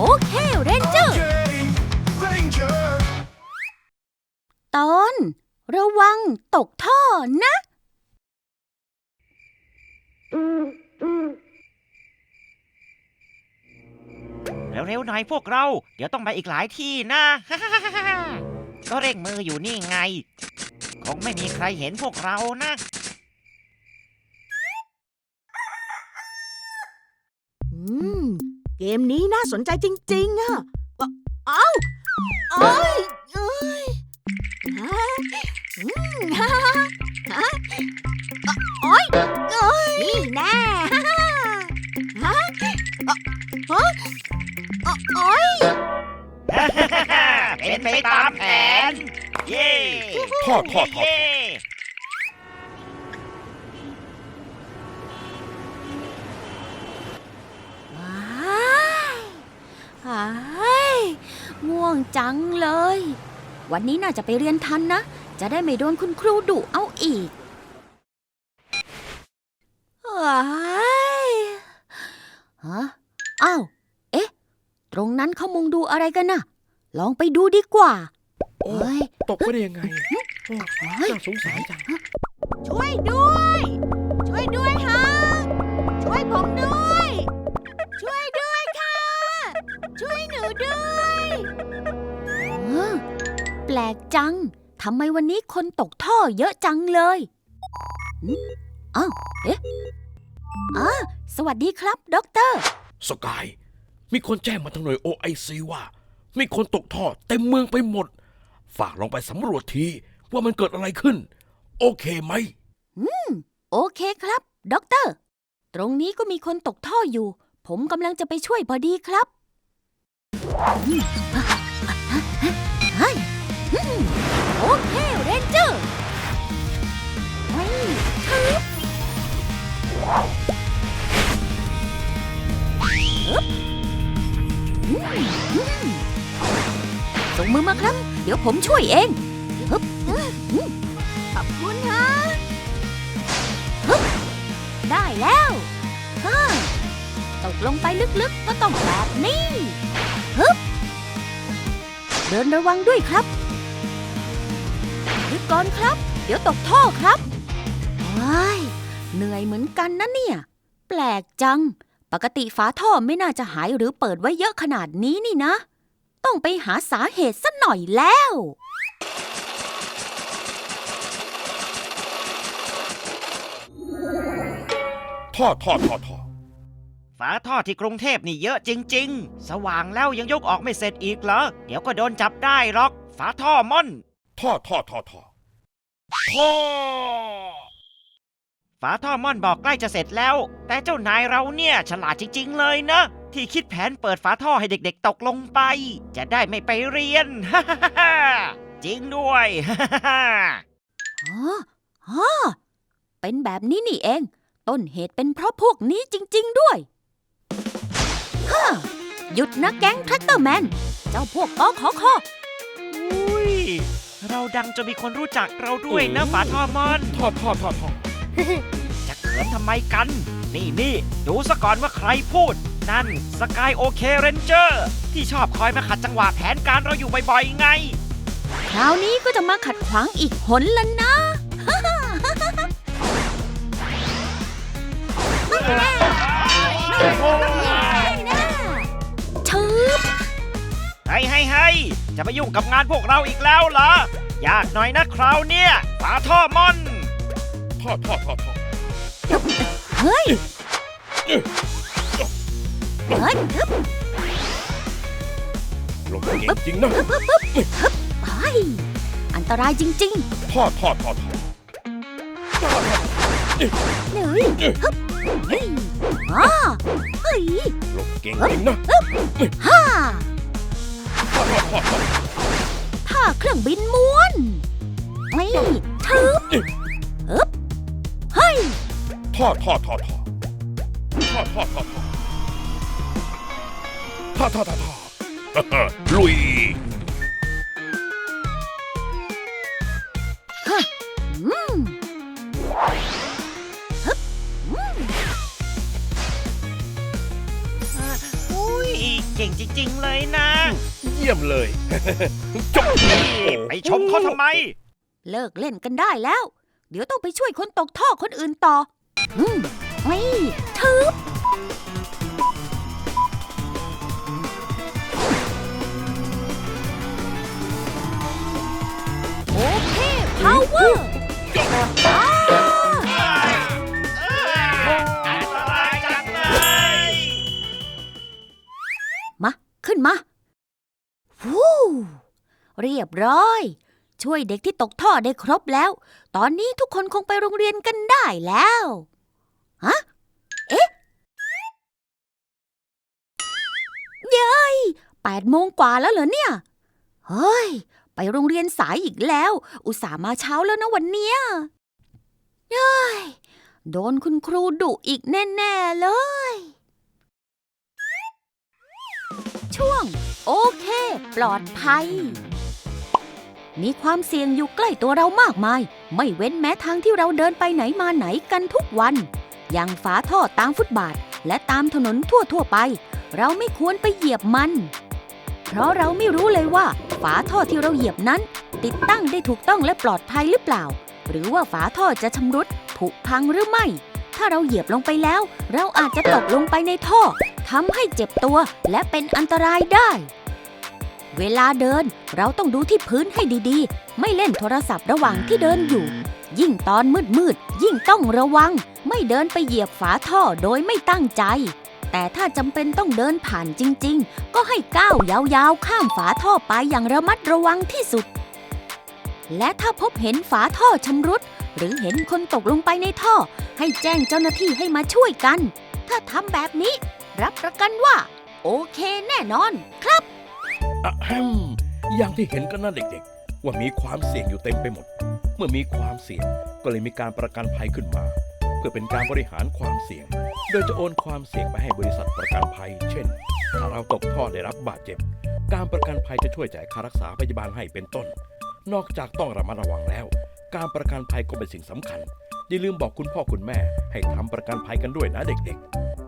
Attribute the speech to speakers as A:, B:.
A: โอเคเรนเจอร์
B: Okay, Ranger.
A: ตอน ระวังตกท่อนะ
C: เร็วๆหน่อยพวกเรา เดี๋ยวต้องไปอีกหลายที่นะ ก็เร่งมืออยู่นี่ไง คงไม่มีใครเห็นพวกเรานะ
D: อืม เกมนี้น่าสนใจจริง ๆอะเอ้าเอ้ยเอ้ยฮะอืมฮ่าฮ่าฮ่าโอ้ยเอ้ยนี่แน่ฮ่าฮ่าฮะเอ้อโอ้ย
C: เป็นไปตามแผน เย้
B: ทอดทอดทอด
C: เย้
A: ว้ายอ้าย ง่วงจังเลย วันนี้น่าจะไปเรียนทันนะ จะได้ไม่โดนคุณครูดุเอาอีกว้ายฮะอ้าว เอ๊ะ ตรงนั้นเขามุงดูอะไรกันน่ะ ลองไปดูดีกว่า
E: โอ้
A: เฮ้ย
E: ตกไปได้ยังไงโอ้
A: เฮ้ย
E: น่าสงสารจัง
D: ช่วยด้วย ช่วยด้วยฮะ ช่วยผมด้วย
A: ลกจัง ทำไมวันนี้คนตกท่อเยอะจังเลยหึอ้าวเอ๊ะอ่าสวัสดีครับ ด็อกเตอร์
E: สกาย มีคนแจ้งมาทางหน่วย OIC ว่า มีคนตกท่อเต็มเมืองไปหมด ฝากลองไปสำรวจทีว่ามันเกิดอะไรขึ้น โอเคไหม
A: โอเคครับ ด็อกเตอร์ ตรงนี้ก็มีคนตกท่ออยู่ ผมกำลังจะไปช่วยพอดีครับ โอเคเรนเจอร์เฮ้ยฮึบฮึบอืมอืมส่งมือมาครับ เดี๋ยวผมช่วยเองฮึบ
D: ขอบคุณฮะฮึบ
A: ได้แล้วฮ่าตกลงไปลึกๆก็ต้องแบบนี้ฮึบเดินระวังด้วยครับ ก่อนครับ เดี๋ยวตกท่อครับว้ายเหนื่อยเหมือนกันนะเนี่ย แปลกจัง ปกติฝาท่อไม่น่าจะหายหรือเปิดไว้เยอะขนาดนี้นี่นะ ต้องไปหาสาเหตุสักหน่อยแล้ว
E: ท่อท่อท่อท่อ
C: ฝาท่อที่กรุงเทพนี่เยอะจริง ๆ สว่างแล้วยังยกออกไม่เสร็จอีกเหรอ เดี๋ยวก็โดนจับได้หรอก ฝาท่อม่อน
E: ท่อท่อท่อท่อท่อ
C: ฝาท่อม่อนบอกใกล้จะเสร็จแล้ว แต่เจ้านายเราเนี่ยฉลาดจริง ๆ เลยนะ ที่คิดแผนเปิดฝาท่อให้เด็กๆ ตกลงไป จะได้ไม่ไปเรียน จริงด้วย
A: อ๋ออ๋อเป็นแบบนี้นี่เอง ต้นเหตุเป็นเพราะพวกนี้จริง ๆ ด้วยฮ่าหยุดนะแก๊งแทรกเตอร์แมน เจ้าพวกกอขอคอ
C: อุ้ย เราดังจนมีคนรู้จักเราด้วยนะฝาท่อม่อน
E: ท่อท่อท่อท่อ
C: จะเขินทำไมกัน นี่นี่ดูซะก่อนว่าใครพูด นั่นสกายโอเคเรนเจอร์ที่ชอบคอยมาขัดจังหวะแผนการเราอยู่บ่อยๆไง
A: คราวนี้ก็จะมาขัดขวางอีกหนแล้วนะ
C: จะมายุ่งกับงานพวกเราอีกแล้วเหรอ ยากหน่อยนะคราวเนี้ยฝาท่อม่อน
E: ท่อท่อท่อท่อ
A: เฮ้ยเฮ้ยฮึบ
E: ลงเก่งจริงนะ
A: ไปอันตรายจริง
E: ท่อท่อท่อท่อ
A: ๆเฮ้ยฮึบเฮ้ยอ้าเฮ้ย
E: ลงเก่งจริงนะ
A: ฮ่า
E: ท่อท่อท่อท่อ
A: ท่าเครื่องบินม้วนเฮ้ยทึบฮึบเฮ้ย
E: ท่อท่อท่อท่อท่อท่อท่อท่อท่อท่อท่อท่อลุย
A: อืมฮึบอืม
C: อุ้ยเก่งจริง ๆ เลยนะ
E: ยี่ยมเลย จบ
C: ไปชมเขาทำไม
A: เลิกเล่นกันได้แล้ว เดี๋ยวต้องไปช่วยคนตกท่อคนอื่นต่อ อืมนี่ทึบโอเคพาวเวอร์ เรียบร้อย ช่วยเด็กที่ตกท่อได้ครบแล้ว ตอนนี้ทุกคนคงไปโรงเรียนกันได้แล้วฮะเอ๊ะเย้ยแปดโมงกว่าแล้วเหรอเนี่ย เฮ้ย ไปโรงเรียนสายอีกแล้ว อุตส่าห์มาเช้าแล้วนะวันเนี้ยเย้ยโดนคุณครูดุอีกแน่ๆเลย ช่วง โอเค ปลอดภัย มีความเสี่ยงอยู่ใกล้ตัวเรามากมาย ไม่เว้นแม้ทางที่เราเดินไปไหนมาไหนกันทุกวัน อย่างฝาท่อตามฟุตบาท และตามถนนทั่วๆไป เราไม่ควรไปเหยียบมัน เพราะเราไม่รู้เลยว่า ฝาท่อที่เราเหยียบนั้น ติดตั้งได้ถูกต้องและปลอดภัยหรือเปล่า หรือว่าฝาท่อจะชำรุดผุพังหรือไม่ ถ้าเราเหยียบลงไปแล้ว เราอาจจะตกลงไปในท่อทำให้เจ็บตัวและเป็นอันตรายได้ เวลาเดิน เราต้องดูที่พื้นให้ดีๆ ไม่เล่นโทรศัพท์ระหว่างที่เดินอยู่ ยิ่งตอนมืดๆ ยิ่งต้องระวัง ไม่เดินไปเหยียบฝาท่อโดยไม่ตั้งใจ แต่ถ้าจำเป็นต้องเดินผ่านจริงๆ ก็ให้ก้าวยาวๆ ข้ามฝาท่อไปอย่างระมัดระวังที่สุด และถ้าพบเห็นฝาท่อชำรุด หรือเห็นคนตกลงไปในท่อ ให้แจ้งเจ้าหน้าที่ให้มาช่วยกัน ถ้าทำแบบนี้ รับประกันว่า โอเคแน่นอนครับ
E: อะแฮมอย่างที่เห็นกันนะเด็กๆ ว่ามีความเสี่ยงอยู่เต็มไปหมด เมื่อมีความเสี่ยงก็เลยมีการประกันภัยขึ้นมา เพื่อเป็นการบริหารความเสี่ยง โดยจะโอนความเสี่ยงไปให้บริษัทประกันภัย เช่น ถ้าเราตกท่อได้รับบาดเจ็บ การประกันภัยจะช่วยจ่ายค่ารักษาพยาบาลให้เป็นต้น นอกจากต้องระมัดระวังแล้ว การประกันภัยก็เป็นสิ่งสำคัญอย่าลืมบอกคุณพ่อคุณแม่ให้ทำประกันภัยกันด้วยนะเด็กๆ